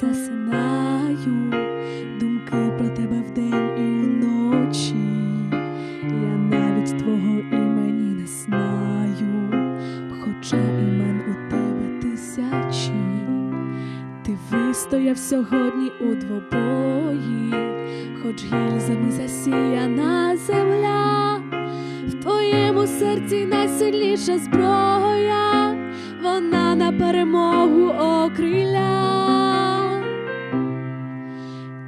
засинаю, думки про тебе вдень і уночі. Я навіть твого імені не знаю, хоча імен у тебе тисячі. Ти вистояв сьогодні у двобої, хоч гільзами засіяна земля, в твоєму серці найсильніша зброя,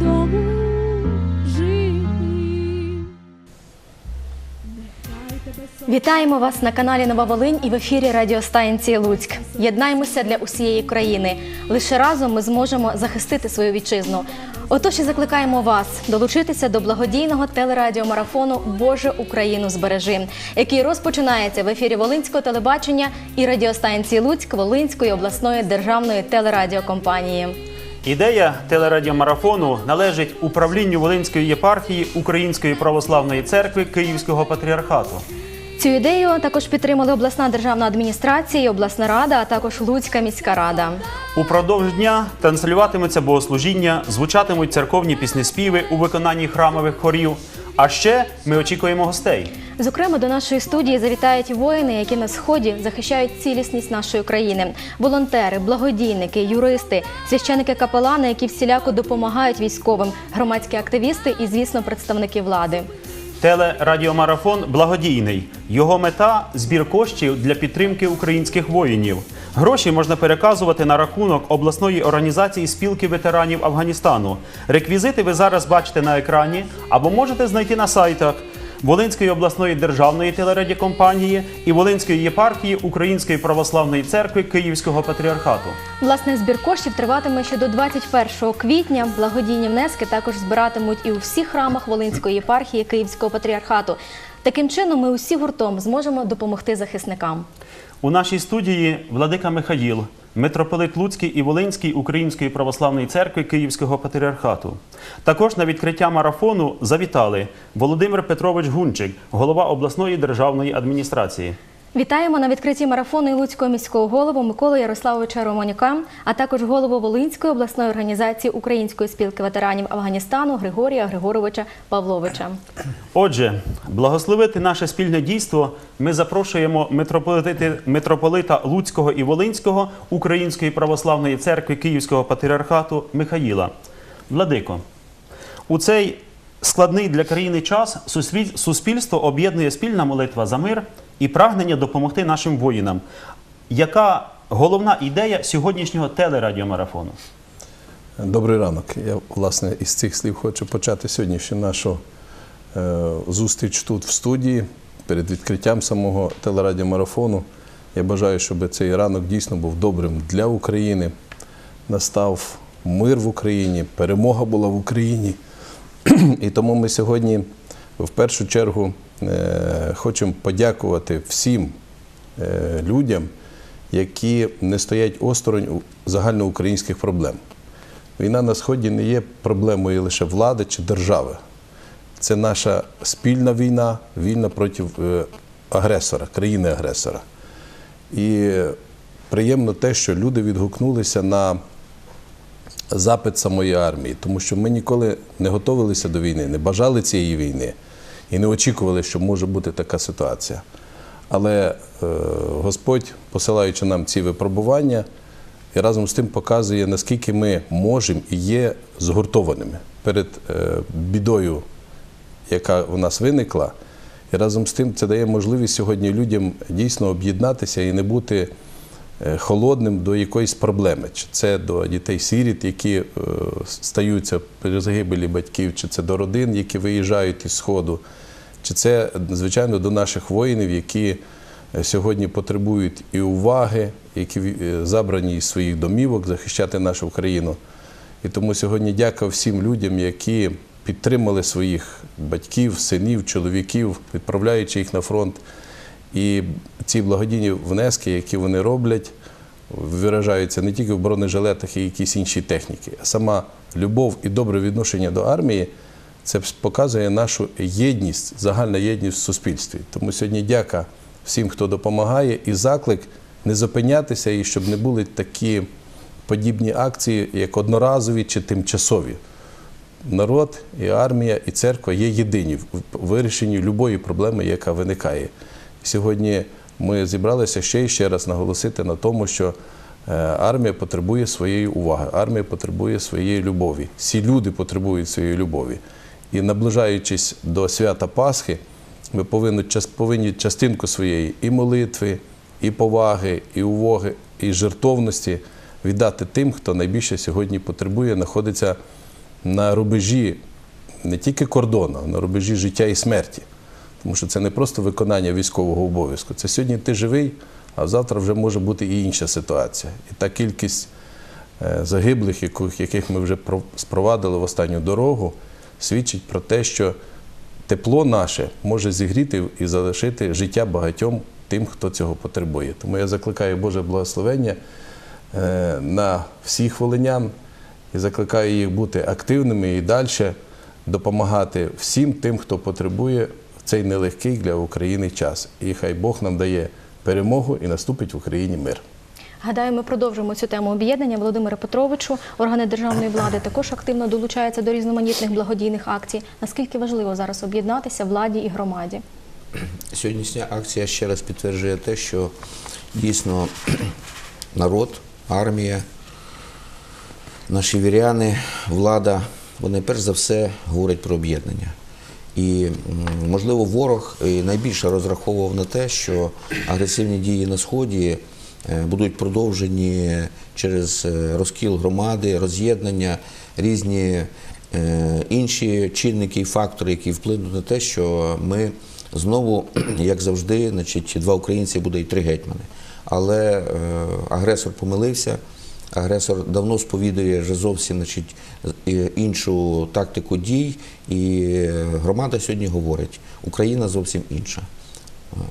додому сон- Вітаємо вас на каналі Нова Волинь і в ефірі радіостанції Луцьк. Єднаймося для усієї країни. Лише разом ми зможемо захистити свою вітчизну. Отож і закликаємо вас долучитися до благодійного телерадіомарафону Боже Україну збережи, який розпочинається в ефірі Волинського телебачення і радіостанції Луцьк Волинської обласної державної телерадіокомпанії. Ідея телерадіомарафону належить управлінню Волинської єпархії Української православної церкви Київського патріархату. Цю ідею також підтримали обласна державна адміністрація, обласна рада, а також Луцька міська рада. Упродовж дня транслюватиметься богослужіння, звучатимуть церковні піснеспіви у виконанні храмових хорів. А ще ми очікуємо гостей. Зокрема, до нашої студії завітають воїни, які на сході захищають цілісність нашої країни, волонтери, благодійники, юристи, священики капелани, які всіляко допомагають військовим, громадські активісти і, звісно, представники влади. Телерадіомарафон благодійний. Його мета збір коштів для підтримки українських воїнів. Гроші можна переказувати на рахунок обласної організації спілки ветеранів Афганістану. Реквізити ви зараз бачите на екрані або можете знайти на сайтах Волинської обласної державної телерадіокомпанії і Волинської єпархії Української православної церкви Київського патріархату. Власне, збір коштів триватиме ще до 21 квітня. Благодійні внески також збиратимуть і у всіх храмах Волинської єпархії Київського патріархату. Таким чином, ми усі гуртом зможемо допомогти захисникам. У нашій студії владика Михаїл, митрополит Луцький і Волинський Української православної церкви Київського патріархату. Також на відкриття марафону завітали Володимир Петрович Гунчик, голова обласної державної адміністрації. Вітаємо на відкритті марафону Луцького міського голову Миколу Ярославовича Романюка, а також голову Волинської обласної організації Української спілки ветеранів Афганістану Григорія Григоровича Павловича. Отже, благословити наше спільне дійство ми запрошуємо митрополити, митрополита Луцького і Волинського Української православної церкви Київського патріархату Михаїла. Владико, у цей складний для країни час суспіль- суспільство об'єднує спільна молитва за мир і прагнення допомогти нашим воїнам. Яка головна ідея сьогоднішнього телерадіомарафону? Добрий ранок. Я власне із цих слів хочу почати сьогоднішню нашу е, зустріч тут в студії перед відкриттям самого телерадіомарафону. Я бажаю, щоб цей ранок дійсно був добрим для України. Настав мир в Україні, перемога була в Україні. І тому ми сьогодні в першу чергу хочемо подякувати всім е, людям, які не стоять осторонь загальноукраїнських проблем. Війна на Сході не є проблемою лише влади чи держави. Це наша спільна війна, війна проти е, агресора, країни-агресора. І приємно те, що люди відгукнулися на запит самої армії, тому що ми ніколи не готувалися до війни, не бажали цієї війни і не очікували, що може бути така ситуація. Але е, Господь, посилаючи нам ці випробування, і разом з тим показує, наскільки ми можемо і є згуртованими перед е, бідою, яка у нас виникла. І разом з тим це дає можливість сьогодні людям дійсно об'єднатися і не бути холодним до якоїсь проблеми. Чи це до дітей-сиріт, які е, стаються при загибелі батьків, чи це до родин, які виїжджають із Сходу, чи це, звичайно, до наших воїнів, які е, сьогодні потребують і уваги, які е, забрані із своїх домівок захищати нашу країну. І тому сьогодні дяка всім людям, які підтримали своїх батьків, синів, чоловіків, відправляючи їх на фронт. І ці благодійні внески, які вони роблять, виражаються не тільки в бронежилетах і якійсь іншій техніці, а сама любов і добре відношення до армії це показує нашу єдність, загальна єдність в суспільстві. Тому сьогодні дяка всім, хто допомагає, і заклик не зупинятися, і щоб не були такі подібні акції, як одноразові чи тимчасові. Народ, і армія, і церква є єдині в вирішенні будь-якої проблеми, яка виникає. Сьогодні ми зібралися ще і ще раз наголосити на тому, що е, армія потребує своєї уваги, армія потребує своєї любові. Всі люди потребують своєї любові. І наближаючись до свята Пасхи, ми повинні, повинні частинку своєї і молитви, і поваги, і уваги, і жертовності віддати тим, хто найбільше сьогодні потребує, знаходиться на рубежі не тільки кордону, а на рубежі життя і смерті. Тому що це не просто виконання військового обов'язку. Це сьогодні ти живий, а завтра вже може бути і інша ситуація. І та кількість е, загиблих, яких- ми вже спровадили в останню дорогу, свідчить про те, що тепло наше може зігріти і залишити життя багатьом тим, хто цього потребує. Тому я закликаю Боже благословення е, на всіх волинян і закликаю їх бути активними і далі допомагати всім тим, хто потребує цей нелегкий для України час. І хай Бог нам дає перемогу і наступить в Україні мир. Гадаю, ми продовжимо цю тему об'єднання. Володимире Петровичу, органи державної влади також активно долучаються до різноманітних благодійних акцій. Наскільки важливо зараз об'єднатися владі і громаді? Сьогоднішня акція ще раз підтверджує те, що дійсно народ, армія, наші віряни, влада, вони перш за все говорять про об'єднання. І можливо, ворог найбільше розраховував на те, що агресивні дії на сході е, будуть продовжені через е, розкіл громади, роз'єднання, різні е, інші чинники і фактори, які вплинуть на те, що ми знову, як завжди, значить, два українці буде і три гетьмани. Але е, агресор помилився. Агресор давно сповідує вже зовсім значить, іншу тактику дій, і громада сьогодні говорить: Україна зовсім інша.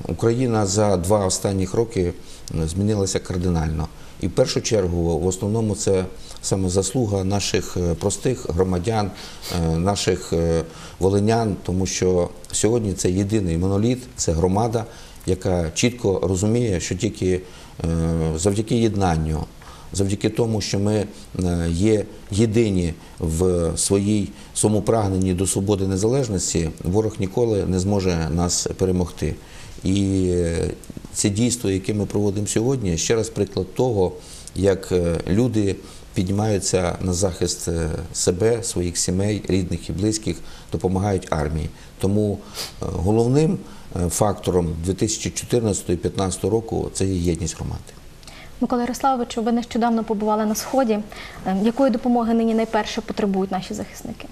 Україна за два останніх роки змінилася кардинально. І в першу чергу, в основному, це саме заслуга наших е, простих громадян, е, наших е, волинян, тому що сьогодні це єдиний моноліт, це громада, яка чітко розуміє, що тільки завдяки єднанню, завдяки тому, що ми е, є єдині в своїй своєму прагненні до свободи незалежності, ворог ніколи не зможе нас перемогти. І е, це дійство, яке ми проводимо сьогодні, ще раз приклад того, як е, люди піднімаються на захист себе, своїх сімей, рідних і близьких, допомагають армії. Тому головним фактором 2014-2015 року це є єдність громади. Микола Ярославовичу, ви нещодавно побували на сході. Е, Якої допомоги нині найперше потребують наші захисники?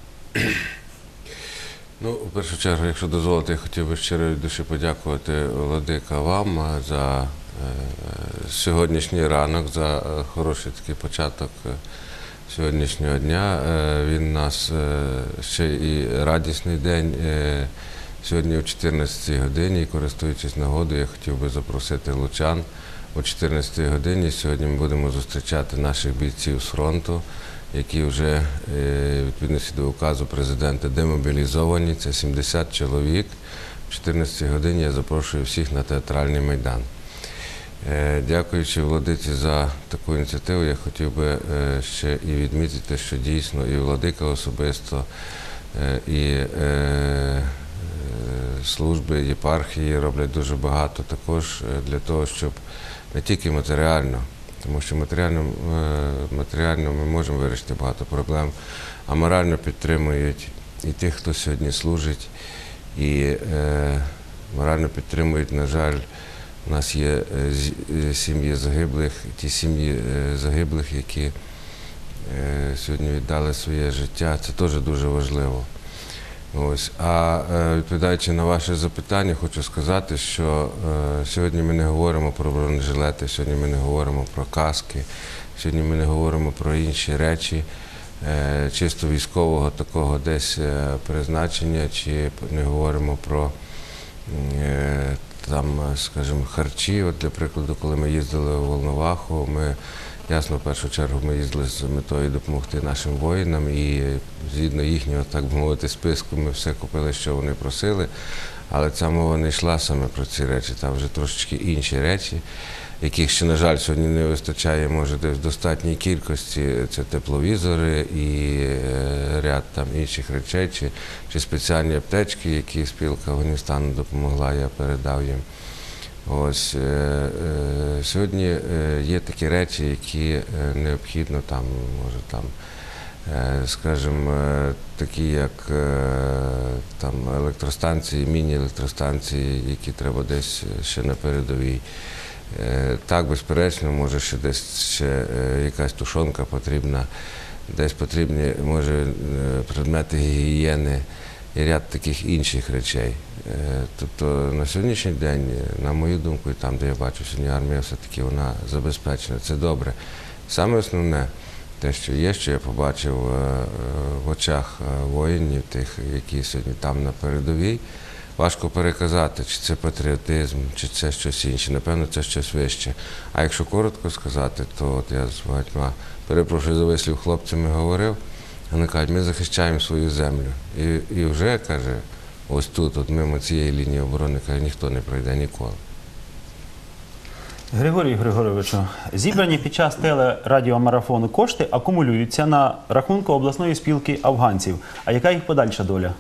Ну, в першу чергу, якщо дозволите, я хотів би щиро душі подякувати Владика вам е, за е, сьогоднішній ранок, за е, хороший такий початок е, сьогоднішнього дня. Е, він нас е, ще і радісний день. Е, Сьогодні о 14 годині, користуючись нагодою, я хотів би запросити лучан о 14 годині. Сьогодні ми будемо зустрічати наших бійців з фронту, які вже е, відповідності до указу президента демобілізовані. Це 70 чоловік. О 14 годині я запрошую всіх на театральний майдан. Е, Дякуючи владиці за таку ініціативу, я хотів би е, ще і відмітити, що дійсно і владика особисто, і служби єпархії роблять дуже багато також е, для того, щоб не тільки матеріально, тому що матеріально, е, матеріально ми можемо вирішити багато проблем, а морально підтримують і тих, хто сьогодні служить, і е, морально підтримують, на жаль, у нас є е, сім'ї загиблих, ті сім'ї загиблих, які сьогодні віддали своє життя. Це теж дуже важливо. Ось. А е, відповідаючи на ваше запитання, хочу сказати, що е, сьогодні ми не говоримо про бронежилети, сьогодні ми не говоримо про каски, сьогодні ми не говоримо про інші речі е, чисто військового такого десь призначення, чи не говоримо про е, там, е, скажімо, харчі. От, для прикладу, коли ми їздили у Волноваху, ми ясно, в першу чергу ми їздили з метою допомогти нашим воїнам, і згідно їхнього, так би мовити, списку, ми все купили, що вони просили. Але ця мова не йшла саме про ці речі, там вже трошечки інші речі, яких ще, на жаль, сьогодні не вистачає, може, десь в достатній кількості. Це тепловізори і е, ряд там інших речей, чи, чи спеціальні аптечки, які спілка Афганістану допомогла, я передав їм. Ось е, е, сьогодні е, є такі речі, які е, необхідно там, може там, е, скажімо, е, такі як е, там електростанції, міні-електростанції, які треба десь ще на передовій. Е, Так, безперечно, може ще десь ще е, якась тушонка потрібна, десь потрібні, може, е, предмети гігієни і ряд таких інших речей. Тобто на сьогоднішній день, на мою думку, і там, де я бачу сьогодні армія, все-таки вона забезпечена. Це добре. Саме основне, те, що є, що я побачив в очах воїнів, тих, які сьогодні там на передовій, важко переказати, чи це патріотизм, чи це щось інше. Напевно, це щось вище. А якщо коротко сказати, то от я з багатьма, перепрошую за вислів, хлопцями говорив, вони кажуть, ми захищаємо свою землю. І, і вже, каже, ось тут, от мимо цієї лінії оборони, каже, ніхто не пройде ніколи. Григорію Григоровичу, зібрані під час телерадіомарафону кошти акумулюються на рахунку обласної спілки афганців. А яка їх подальша доля?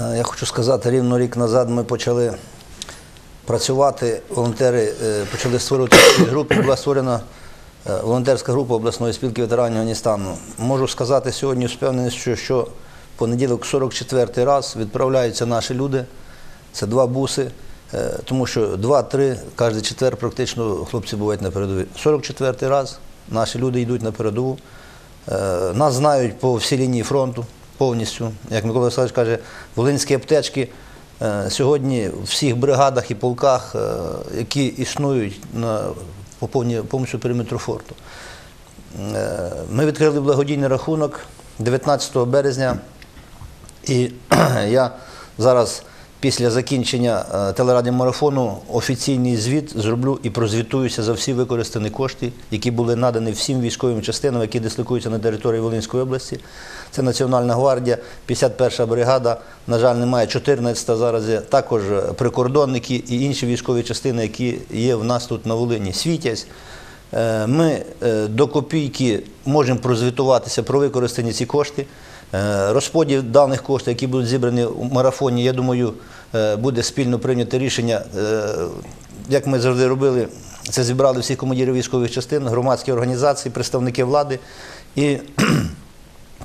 Е, Я хочу сказати, рівно рік назад ми почали працювати. Волонтери е, почали створювати групи. Була створена е, волонтерська група обласної спілки ветеранів Афганістану. Можу сказати сьогодні з впевненістю, що в понеділок 44-й раз відправляються наші люди. Це два буси, тому що два-три кожен четвер практично хлопці бувають на передовій. 44-й раз наші люди йдуть на передову. Нас знають по всій лінії фронту повністю. Як Микола Васильович каже, волинські аптечки е, сьогодні в всіх бригадах і полках, е, які існують по повністю периметру форту. Е, Ми відкрили благодійний рахунок 19 березня. І я зараз після закінчення телерадіомарафону офіційний звіт зроблю і прозвітуюся за всі використані кошти, які були надані всім військовим частинам, які дислокуються на території Волинської області. Це Національна гвардія, 51 бригада, на жаль, немає 14-та зараз є також прикордонники і інші військові частини, які є в нас тут на Волині. Світязь. Е, Ми е, до копійки можемо прозвітуватися про використані ці кошти. Е, Розподіл даних коштів, які будуть зібрані у марафоні, я думаю, буде спільно прийнято рішення. Як ми завжди робили, це зібрали всіх командирів військових частин, громадські організації, представники влади. І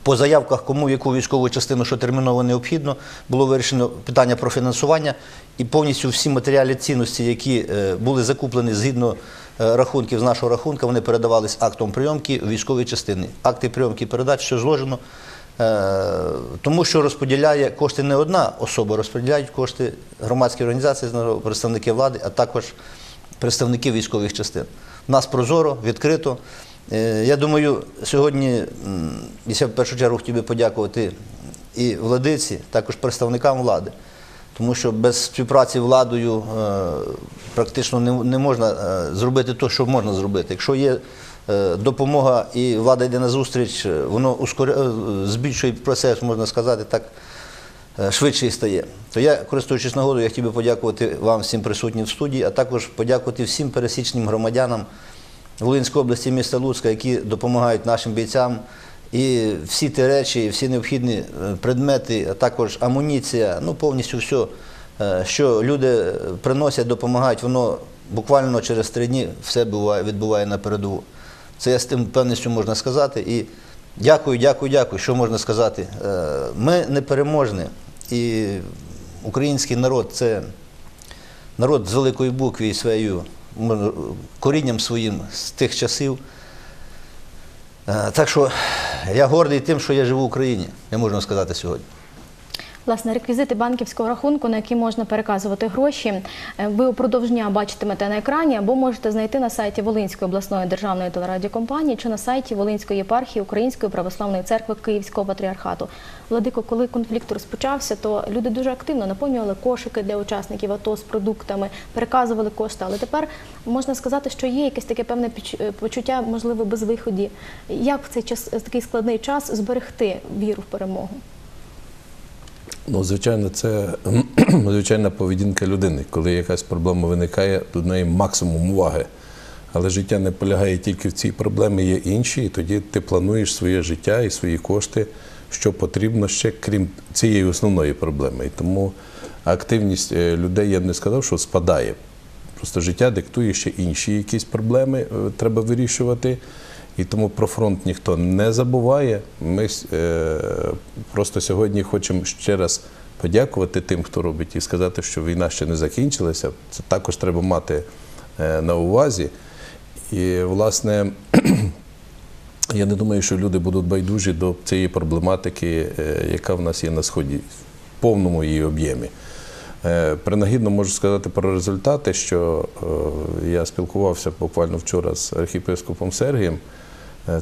по заявках, кому яку військову частину, що терміново необхідно, було вирішено питання про фінансування і повністю всі матеріальні цінності, які е, були закуплені згідно е, рахунків з нашого рахунка, вони передавались актом прийомки у військові частини. Акти прийомки передач, все зложено. Е, Тому що розподіляє кошти не одна особа, розподіляють кошти громадські організації, представники влади, а також представники військових частин. У нас прозоро, відкрито. Е, Я думаю, сьогодні я в першу чергу хотів би подякувати і владиці, також представникам влади, тому що без співпраці владою е, практично не, можна е, зробити те, що можна зробити. Якщо є допомога і влада йде на зустріч, воно збільшує процес, можна сказати так, швидше стає. То я, користуючись нагодою, я хотів би подякувати вам всім присутнім в студії, а також подякувати всім пересічним громадянам Волинської області, міста Луцька, які допомагають нашим бійцям. І всі ті речі, всі необхідні е, предмети, а також амуніція, ну повністю все, е, що люди приносять, допомагають, воно буквально через три дні все буває, відбуває на передову. Це я з тим певністю можна сказати. І дякую, дякую, дякую. Що можна сказати? Е, Ми непереможні. І український народ це народ з великої букви і своєю корінням своїм з тих часів. Е, Так що я гордий тим, що я живу в Україні, я можна сказати сьогодні. Власне, реквізити банківського рахунку, на який можна переказувати гроші, е, ви упродовж дня бачитимете на екрані або можете знайти на сайті Волинської обласної державної телерадіокомпанії чи на сайті Волинської єпархії Української православної церкви Київського патріархату. Владико, коли конфлікт розпочався, то люди дуже активно наповнювали кошики для учасників АТО з продуктами, переказували кошти. Але тепер можна сказати, що є якесь таке певне е, почуття, можливо, безвиході. Як в цей час такий складний час зберегти віру в перемогу? Ну, звичайно, це звичайна поведінка людини. Коли якась проблема виникає, до неї максимум уваги. Але життя не полягає тільки в цій проблемі, є інші, і тоді ти плануєш своє життя і свої кошти, що потрібно ще, крім цієї основної проблеми. І тому активність е, людей, я б не сказав, що спадає. Просто життя диктує ще інші якісь проблеми, е, треба вирішувати. І тому про фронт ніхто не забуває. Ми е, просто сьогодні хочемо ще раз подякувати тим, хто робить, і сказати, що війна ще не закінчилася. Це також треба мати е, на увазі. І, власне, я не думаю, що люди будуть байдужі до цієї проблематики, е, яка в нас є на сході, в повному її об'ємі. Е, Принагідно можу сказати про результати, що е, я спілкувався буквально вчора з архіпископом Сергієм,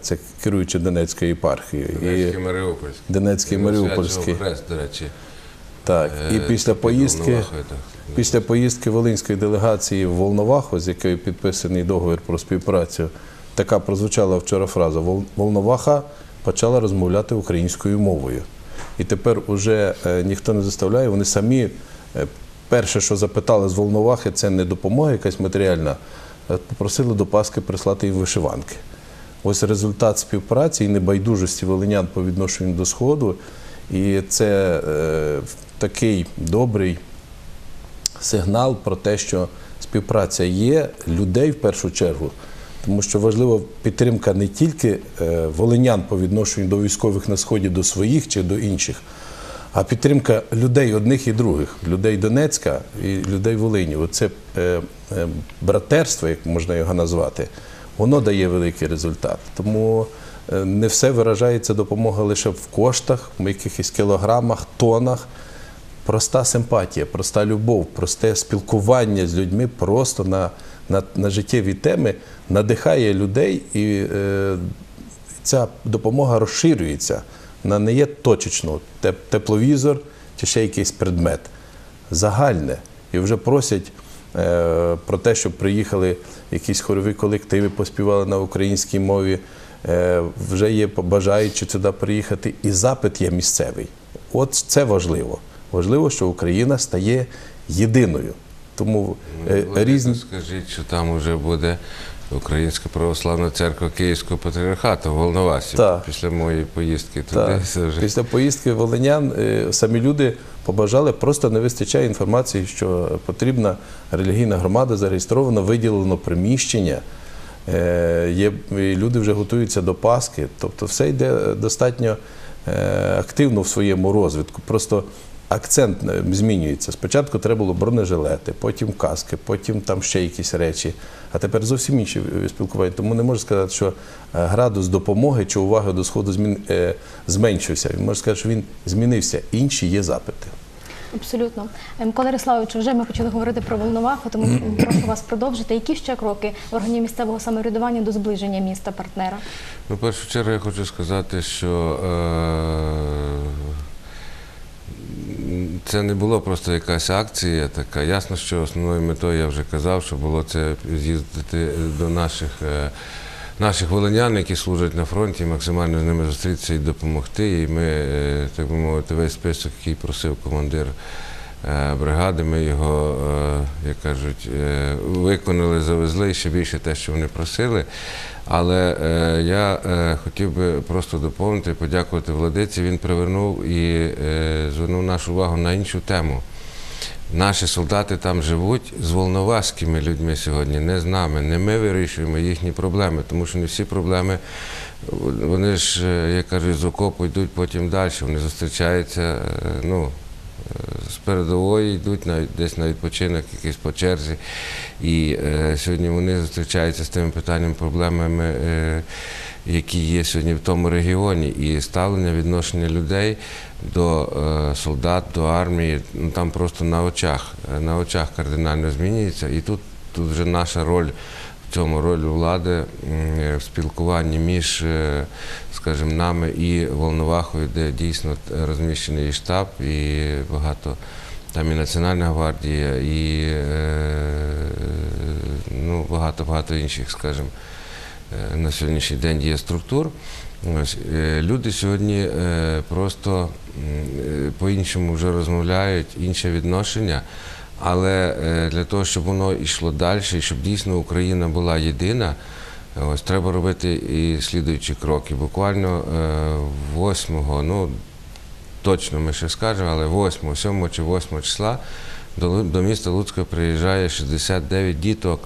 це керуючий Донецькою єпархією. Донецький Маріупольський. Донецький, Маріупольський. Хрест, до речі. Так, і Е, після поїздки, після поїздки Волинської делегації в Волноваху, з якою підписаний договір про співпрацю, така прозвучала вчора фраза: Волноваха почала розмовляти українською мовою. І тепер уже е, ніхто не заставляє, вони самі е, перше, що запитали з Волновахи, це не допомога якась матеріальна, попросили до Паски прислати їм вишиванки. Ось результат співпраці і небайдужості волинян по відношенню до Сходу. І це е, такий добрий сигнал про те, що співпраця є людей в першу чергу, тому що важлива підтримка не тільки е, волинян по відношенню до військових на сході, до своїх чи до інших, а підтримка людей одних і других, людей Донецька і людей Волині. Оце е, е, братерство, як можна його назвати, воно дає великий результат. Тому е, не все виражається допомога лише в коштах, в якихось кілограмах, тонах. Проста симпатія, проста любов, просте спілкування з людьми просто на, на, на життєві теми надихає людей, і е, ця допомога розширюється. Вона не є точечно теп- тепловізор чи ще якийсь предмет. Загальне. І вже просять про те, щоб приїхали якісь хорові колективи, поспівали на українській мові. Е, вже є бажаючі сюди приїхати, і запит є місцевий. От це важливо. Важливо, що Україна стає єдиною. Тому е, різні. Скажіть, що там вже буде Українська православна церква Київського патріархату в Волновасі Так. після моєї поїздки туди. Так. Це вже Після поїздки волинян е, самі люди побажали, просто не вистачає інформації, що потрібна релігійна громада, зареєстровано, виділено приміщення. Е, Є, люди вже готуються до Пасхи. Тобто все йде достатньо е, активно в своєму розвитку. Просто акцент е, змінюється. Спочатку треба було бронежилети, потім каски, потім там ще якісь речі. А тепер зовсім інші е, спілкування. Тому не можу сказати, що е, градус допомоги чи уваги до сходу змін, зменшився. Він може сказати, що він змінився. Інші є запити. Абсолютно. Микола Ярославовичу, вже ми почали говорити про Волноваху, тому прошу вас продовжити. Які ще кроки органів місцевого самоврядування до зближення міста партнера? Ну, в першу чергу я хочу сказати, що е, це не було просто якась акція така. Ясно, що основною метою я вже казав, що було це з'їздити до наших. е, Наших волинян, які служать на фронті, максимально з ними зустрітися і допомогти. І ми, е, так би мовити, весь список, який просив командир бригади, ми його, е, як кажуть, е, виконали, завезли і ще більше те, що вони просили. Але е, я е, хотів би просто доповнити, подякувати владиці. Він привернув і е, звернув нашу увагу на іншу тему. Наші солдати там живуть з волноваськими людьми сьогодні, не з нами. Не ми вирішуємо їхні проблеми, тому що не всі проблеми, вони ж, е, як кажуть, з окопу йдуть потім далі. Вони зустрічаються, е, ну, з передової йдуть навіть десь на відпочинок, якийсь по черзі. І е, сьогодні вони зустрічаються з тими питаннями, проблемами, е, які є сьогодні в тому регіоні. І ставлення, відношення людей до е, солдат, до армії, ну там просто на очах, е, на очах кардинально змінюється. І тут, тут вже наша роль цьому роль влади е, в спілкуванні між, е, скажімо, нами і Волновахою, де дійсно е, розміщений і штаб, і багато там і Національна гвардія, і ну, багато багато інших, скажімо, на сьогоднішній день є структур. Ось, люди сьогодні просто по-іншому вже розмовляють, інше відношення. Але е, для того, щоб воно йшло далі, щоб дійсно Україна була єдина, ось треба робити і слідуючі кроки. Буквально е, 8, ну точно ми ще скажемо, але 8, 7 чи 8 числа до, до міста Луцька приїжджає 69 діток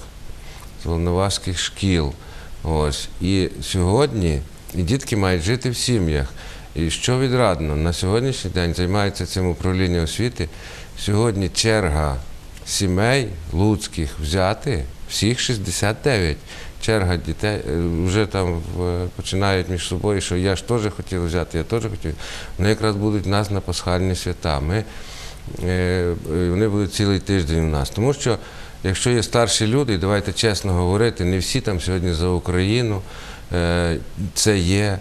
з волноваських шкіл. Ось. І сьогодні і дітки мають жити в сім'ях. І що відрадно, на сьогоднішній день займається цим управління освіти. Сьогодні черга сімей луцьких взяти всіх 69. Черга дітей е, вже там е, починають між собою, що я ж теж хотів взяти, я теж хотів. Вони якраз будуть у нас на пасхальні свята. Ми, е, вони будуть цілий тиждень у нас. Тому що якщо є старші люди, давайте чесно говорити, не всі там сьогодні за Україну, це є.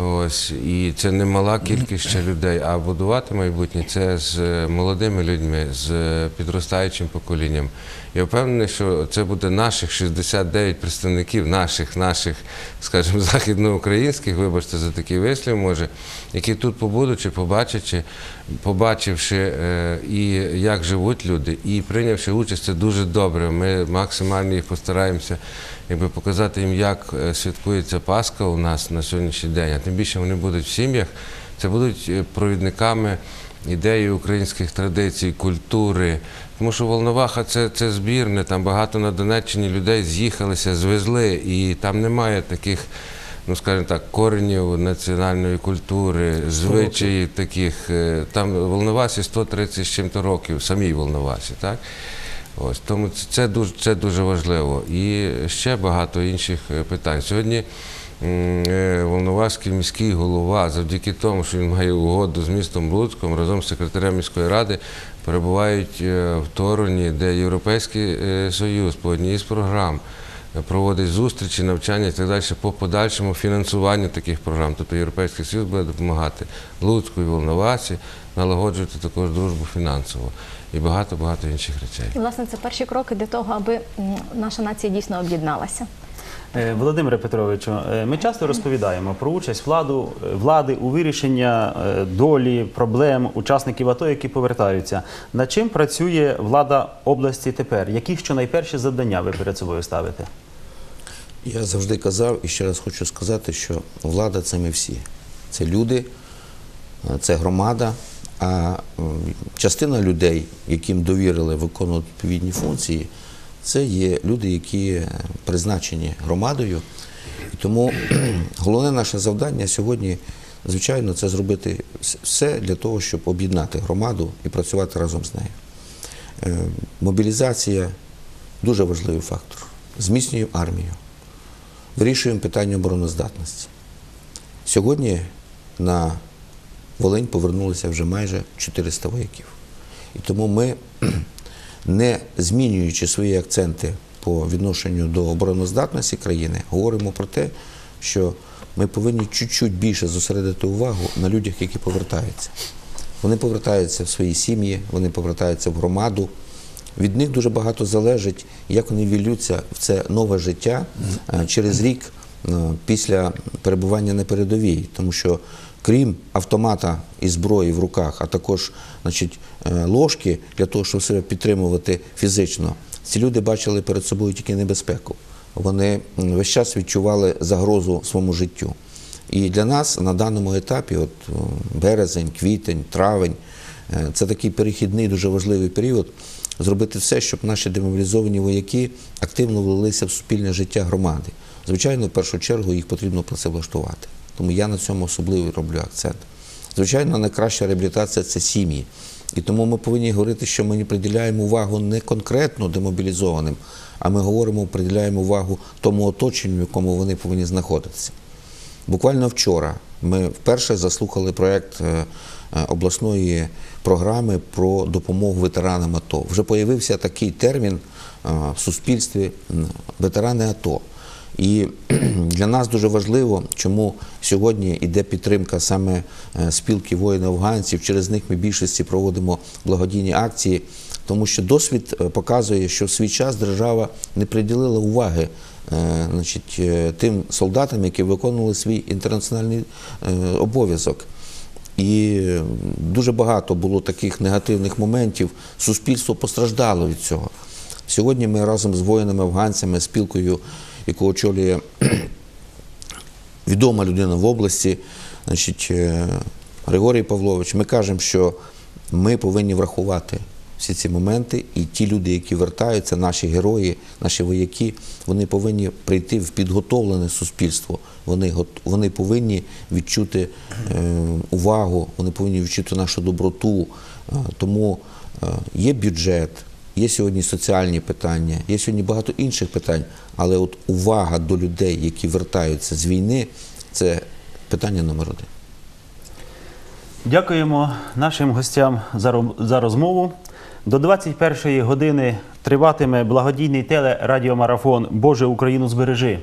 Ось, і це не мала кількість ще людей, а будувати майбутнє це з е, молодими людьми, з е, підростаючим поколінням. Я впевнений, що це буде наших 69 представників, наших, наших, скажімо, західноукраїнських, вибачте за такий вислів, може, які тут побудучи, побачивши, побачивши е, і як живуть люди, і прийнявши участь, це дуже добре. Ми максимально їх постараємося якби показати їм, як е, святкується Пасха у нас на сьогоднішній день. А тим більше вони будуть в сім'ях, це будуть е, провідниками ідеї українських традицій, культури. Тому що Волноваха це, це збірне, там багато на Донеччині людей з'їхалися, звезли, і там немає таких. Ну, скажімо так, коренів національної культури, звичаїв таких. е, Там Волновасі 130 з чим-то років, самій Волновасі, так? Ось, тому це, це, дуже, це дуже важливо. І ще багато інших е, питань. Сьогодні Волноваський міський голова, завдяки тому, що він має угоду з містом Луцьком, разом з секретарем міської ради перебувають е, в Тороні, де Європейський е, Союз по одній з програм е, проводить зустрічі, навчання і так далі по подальшому фінансуванню таких програм. Тобто Європейський Союз буде допомагати Луцьку і Волновасі налагоджувати також дружбу фінансово і багато-багато інших речей. І, власне, це перші кроки для того, аби наша нація дійсно об'єдналася. Е, Володимире Петровичу, е, ми часто розповідаємо про участь владу, е, влади у вирішенні е, долі, проблем учасників АТО, які повертаються. Над чим працює влада області тепер? Які щонайперші завдання ви перед собою ставите? Я завжди казав і ще раз хочу сказати, що влада це ми всі. Це люди, це громада. А частина людей, яким довірили виконувати відповідні функції, це є люди, які призначені громадою. І тому головне наше завдання сьогодні, звичайно, це зробити все для того, щоб об'єднати громаду і працювати разом з нею. Е, Мобілізація дуже важливий фактор. Зміцнюємо армію вирішуємо питання обороноздатності. Сьогодні на Волинь повернулося вже майже 400 вояків. І тому ми, не змінюючи свої акценти по відношенню до обороноздатності країни, говоримо про те, що ми повинні чуть-чуть більше зосередити увагу на людях, які повертаються. Вони повертаються в свої сім'ї, вони повертаються в громаду. Від них дуже багато залежить, як вони вілються в це нове життя е, через рік е, після перебування на передовій. Тому що крім автомата і зброї в руках, а також е, ложки для того, щоб себе підтримувати фізично, ці люди бачили перед собою тільки небезпеку. Вони весь час відчували загрозу своєму життю. І для нас на даному етапі, от березень, квітень, травень, е, це такий перехідний, дуже важливий період. Зробити все, щоб наші демобілізовані вояки активно влилися в суспільне життя громади. Звичайно, в першу чергу їх потрібно працевлаштувати. Тому я на цьому особливо роблю акцент. Звичайно, найкраща реабілітація це сім'ї. І тому ми повинні говорити, що ми не приділяємо увагу не конкретно демобілізованим, а ми говоримо, приділяємо увагу тому оточенню, в якому вони повинні знаходитися. Буквально вчора ми вперше заслухали проєкт е, обласної програми про допомогу ветеранам АТО. Вже появився такий термін е, в суспільстві ветерани АТО. І для нас дуже важливо, чому сьогодні йде підтримка саме е, спілки воїнів-афганців. Через них ми більшості проводимо благодійні акції, тому що досвід е, показує, що в свій час держава не приділила уваги е, значить, тим солдатам, які виконували свій інтернаціональний обов'язок. І дуже багато було таких негативних моментів. Суспільство постраждало від цього. Сьогодні ми разом з воїнами-афганцями, спілкою, яку очолює відома людина в області, значить, е, Григорій Павлович, ми кажемо, що ми повинні врахувати всі ці моменти, і ті люди, які вертаються, наші герої, наші вояки, вони повинні прийти в підготовлене суспільство. Вони, вони повинні відчути е, увагу, вони повинні відчути нашу доброту. Е, тому є бюджет, є сьогодні соціальні питання, є сьогодні багато інших питань, але от увага до людей, які вертаються з війни, це питання номер один. Дякуємо нашим гостям за розмову. До 21-ї години триватиме благодійний телерадіомарафон Боже Україну збережи.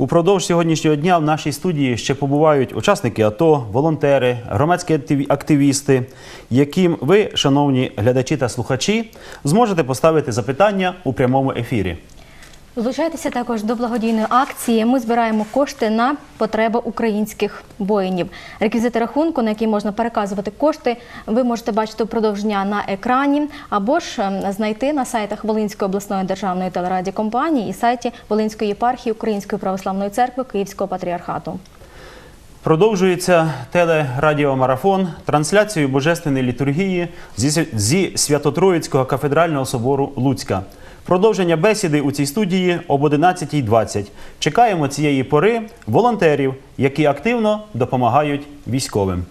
Упродовж сьогоднішнього дня в нашій студії ще побувають учасники АТО, волонтери, громадські активі- активісти, яким ви, шановні глядачі та слухачі, зможете поставити запитання у прямому ефірі. Долучайтеся також до благодійної акції. Ми збираємо кошти на потреби українських воїнів. Реквізити рахунку, на який можна переказувати кошти, ви можете бачити впродовж дня на екрані, або ж ем, знайти на сайтах Волинської обласної державної телерадіокомпанії і сайті Волинської єпархії Української православної церкви Київського патріархату. Продовжується телерадіомарафон трансляцією Божественної літургії зі Свято-Троїцького кафедрального собору Луцька. Продовження бесіди у цій студії об 11.20. Чекаємо цієї пори волонтерів, які активно допомагають військовим.